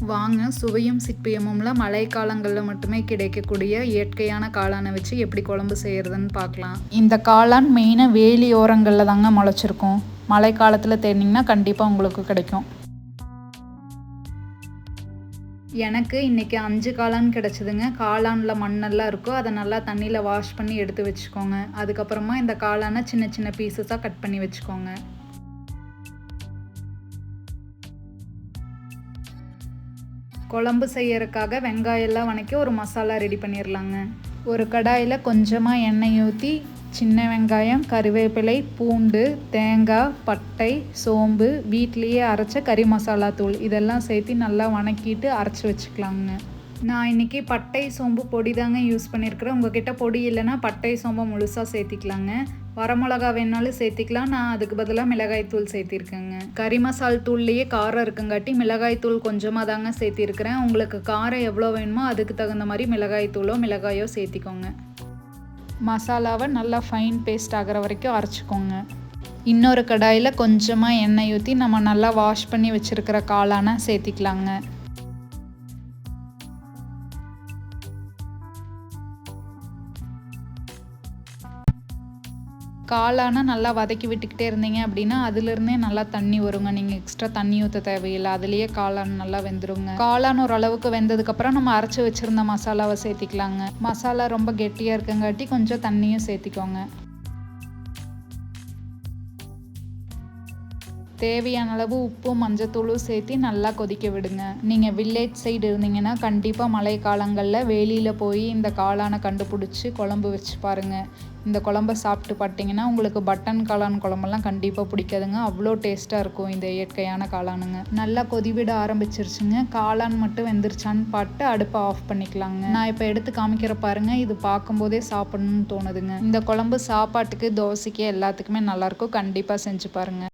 வாங்க சுவையும் சிற்பியமும்ல மழை காலங்களில் மட்டுமே கிடைக்கக்கூடிய இயற்கையான காளானை வச்சு எப்படி குழம்பு செய்கிறதுன்னு பார்க்கலாம். இந்த காளான் மெயினாக வேலியோரங்களில் தாங்க முளைச்சிருக்கும். மழை காலத்தில் தேடினீங்கன்னா கண்டிப்பாக உங்களுக்கு கிடைக்கும். எனக்கு இன்றைக்கி அஞ்சு காளான் கிடச்சிதுங்க. காளானில் மண்ணெல்லாம் இருக்கும். அதை நல்லா தண்ணியில் வாஷ் பண்ணி எடுத்து வச்சுக்கோங்க. அதுக்கப்புறமா இந்த காளானை சின்ன சின்ன பீசஸாக கட் பண்ணி வச்சுக்கோங்க. குழம்பு செய்யறதுக்காக வெங்காயம்லாம் வணக்கி ஒரு மசாலா ரெடி பண்ணிடலாங்க ஒரு கடாயில் கொஞ்சமாக எண்ணெய் ஊற்றி சின்ன வெங்காயம் கருவேப்பிலை பூண்டு தேங்காய் பட்டை சோம்பு வீட்லேயே அரைச்ச கறி மசாலா தூள் இதெல்லாம் சேர்த்து நல்லா வணக்கிட்டு அரைச்சி வச்சுக்கலாங்க. நான் இன்றைக்கி பட்டை சோம்பு பொடி தாங்க யூஸ் பண்ணியிருக்கிறேன். உங்ககிட்ட பொடி இல்லைன்னா பட்டை சோம்பை முழுசாக சேர்த்திக்கலாங்க. வரமிளகா வேணாலும் சேர்த்திக்கலாம். நான் அதுக்கு பதிலாக மிளகாய் தூள் சேர்த்திருக்கேங்க. கறி மசால் தூள்லேயே காரம் இருக்குங்காட்டி மிளகாய் தூள் கொஞ்சமாக தாங்க சேர்த்திருக்கிறேன். உங்களுக்கு காரம் எவ்வளோ வேணுமோ அதுக்கு தகுந்த மாதிரி மிளகாய் தூளோ மிளகாயோ சேர்த்திக்கோங்க. மசாலாவை நல்லா ஃபைன் பேஸ்ட் ஆகிற வரைக்கும் அரைச்சிக்கோங்க. இன்னொரு கடாயில் கொஞ்சமாக எண்ணெய் ஊற்றி நம்ம நல்லா வாஷ் பண்ணி வச்சுருக்கிற காளான சேர்த்திக்கலாங்க. காளானை நல்லா வதக்கி விட்டுக்கிட்டே இருந்தீங்க அப்படின்னா அதுலேருந்தே நல்லா தண்ணி வருங்க. நீங்கள் எக்ஸ்ட்ரா தண்ணி ஊற்ற தேவையில்லை. அதுலேயே காளான் நல்லா வெந்துருங்க. காளான் ஓரளவுக்கு வெந்ததுக்கப்புறம் நம்ம அரைச்சி வச்சுருந்த மசாலாவை சேர்த்திக்கலாங்க. மசாலா ரொம்ப கெட்டியாக இருக்கங்காட்டி கொஞ்சம் தண்ணியும் சேர்த்திக்கோங்க. தேவையான அளவு உப்பும் மஞ்சத்தூளும் சேர்த்து நல்லா கொதிக்க விடுங்க. நீங்கள் வில்லேஜ் சைடு இருந்தீங்கன்னா கண்டிப்பாக மழை காலங்களில் வேலியில் போய் இந்த காளானை கண்டுபிடிச்சி குழம்பு வச்சு பாருங்கள் இந்த குழம்ப சாப்பிட்டு பார்த்தீங்கன்னா உங்களுக்கு பட்டன் காளான் குழம்பெல்லாம் கண்டிப்பாக பிடிக்காதுங்க. அவ்வளோ டேஸ்ட்டாக இருக்கும் இந்த இயற்கையான காளானுங்க. நல்லா கொதிவிட ஆரம்பிச்சிருச்சுங்க. காளான் மட்டும் வெந்துருச்சான்னு பார்த்து அடுப்பை ஆஃப் பண்ணிக்கலாங்க. நான் இப்போ எடுத்து காமிக்கிற பாருங்க. இது பார்க்கும்போதே சாப்பிடணும்னு தோணுதுங்க. இந்த குழம்பு சாப்பாட்டுக்கு தோசைக்கு எல்லாத்துக்குமே நல்லாயிருக்கும் கண்டிப்பாக செஞ்சு பாருங்கள்